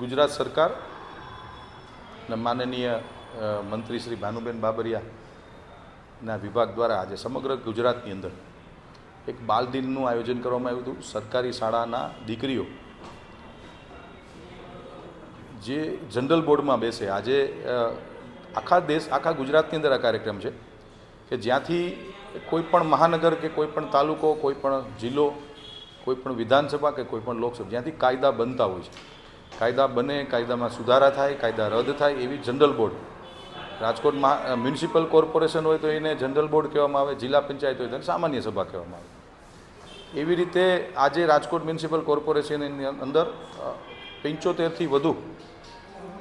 ગુજરાત સરકાર અને માનનીય મંત્રી શ્રી ભાનુબેન બાબરિયાના વિભાગ દ્વારા આજે સમગ્ર ગુજરાતની અંદર એક બાલ દિનનું આયોજન કરવામાં આવ્યું હતું. સરકારી શાળાના દીકરીઓ જે જનરલ બોર્ડમાં બેસે, આજે આખા દેશ, આખા ગુજરાતની અંદર આ કાર્યક્રમ છે કે જ્યાંથી કોઈ પણ મહાનગર કે કોઈ પણ તાલુકો, કોઈ પણ જિલ્લો, કોઈ પણ વિધાનસભા કે કોઈ પણ લોકસભા, જ્યાંથી કાયદા બનતા હોય છે. કાયદા બને, કાયદામાં સુધારા થાય, કાયદા રદ થાય એવી જનરલ બોર્ડ. રાજકોટમાં મ્યુનિસિપલ કોર્પોરેશન હોય તો એને જનરલ બોર્ડ કહેવામાં આવે, જિલ્લા પંચાયત હોય તો એને સામાન્ય સભા કહેવામાં આવે. એવી રીતે આજે રાજકોટ મ્યુનિસિપલ કોર્પોરેશનની અંદર પંચોતેરથી વધુ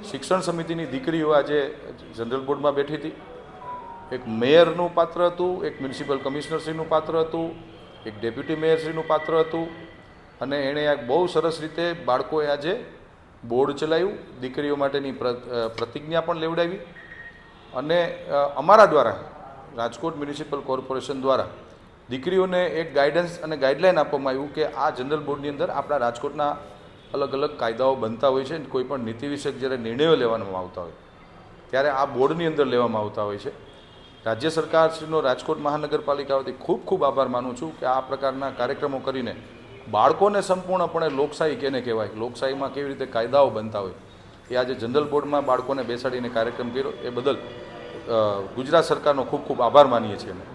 શિક્ષણ સમિતિની દીકરીઓ આજે જનરલ બોર્ડમાં બેઠી હતી. એક મેયરનું પાત્ર હતું, એક મ્યુનિસિપલ કમિશનરશ્રીનું પાત્ર હતું, એક ડેપ્યુટી મેયરશ્રીનું પાત્ર હતું અને એણે બહુ સરસ રીતે બાળકોએ આજે બોર્ડ ચલાવ્યું દીકરીઓ માટેની પ્ર- પ્રતિજ્ઞા પણ લેવડાવી અને અમારા દ્વારા, રાજકોટ મ્યુનિસિપલ કોર્પોરેશન દ્વારા દીકરીઓને એક ગાઈડન્સ અને ગાઈડલાઇન આપવામાં આવ્યું કે આ જનરલ બોર્ડની અંદર આપણા રાજકોટના અલગ અલગ કાયદાઓ બનતા હોય છે કોઈ પણ નીતિ વિષયક જ્યારે નિર્ણયો લેવામાં આવતા હોય, ત્યારે આ બોર્ડની અંદર લેવામાં આવતા હોય છે. રાજ્ય સરકારશ્રીનો રાજકોટ મહાનગરપાલિકાઓથી ખૂબ ખૂબ આભાર માનું છું કે આ પ્રકારના કાર્યક્રમો કરીને બાળકોને સંપૂર્ણપણે લોકશાહી કેને કહેવાય? લોકશાહીમાં કેવી રીતે કાયદાઓ બનતા હોય? એ આજે જનરલ બોર્ડમાં બાળકોને બેસાડીને કાર્યક્રમ કર્યો. એ બદલ ગુજરાત સરકારનો ખૂબ ખૂબ આભાર માનીએ છીએ અમે.